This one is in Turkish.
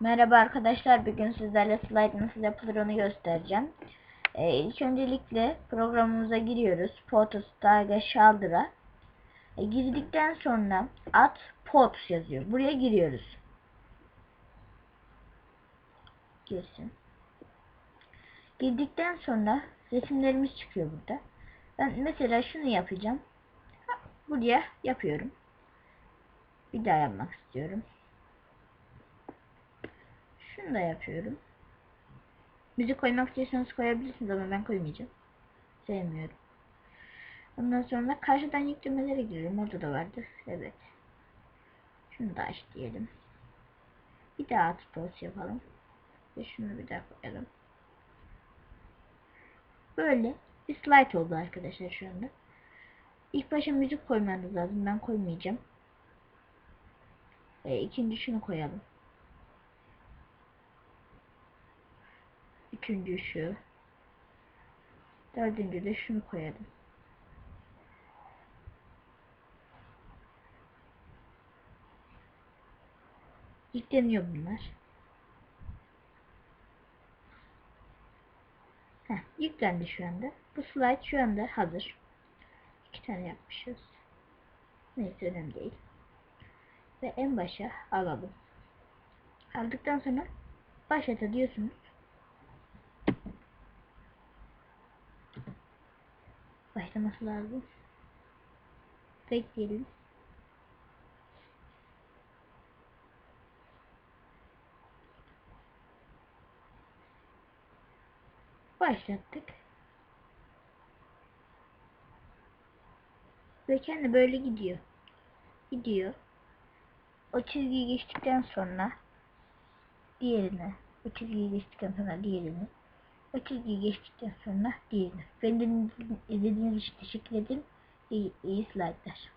Merhaba arkadaşlar. Bugün sizlerle slide nasıl yapılır onu göstereceğim. Ee, ilk öncelikle programımıza giriyoruz. Photostarga Shoulder'a. E, girdikten sonra at pot yazıyor. Buraya giriyoruz. Girsin. Girdikten sonra resimlerimiz çıkıyor burada. Ben mesela şunu yapacağım. Buraya yapıyorum. Bir daha yapmak istiyorum. Şunu da yapıyorum. Müzik koymak istiyorsanız koyabilirsiniz ama ben koymayacağım. Sevmiyorum. Ondan sonra karşıdan yüklemelere giriyorum. Orada da vardı. Evet. Şunu da aç diyelim. Bir daha atpos yapalım. Ve şunu bir daha koyalım. Böyle bir slide oldu arkadaşlar şu anda. İlk başa müzik koymanız lazım. Ben koymayacağım. E, ikinci şunu koyalım. Üçüncü şu. Dördüncü de şunu koyalım. Yükleniyor bunlar. Heh, yüklendi şu anda. Bu slide şu anda hazır. İki tane yapmışız. Neyse önemli değil. Ve en başa alalım. Aldıktan sonra başlata diyorsunuz. Başlaması lazım. Bekleyelim. Başlattık. Ve kendi böyle gidiyor. Gidiyor. O çizgiyi geçtikten sonra diğerine. O çizgiyi geçtikten sonra diğerini. O çizgiyi geçtikten sonra diğerini. Beni izlediğiniz için teşekkür ederim. İyi, iyi slaytlar.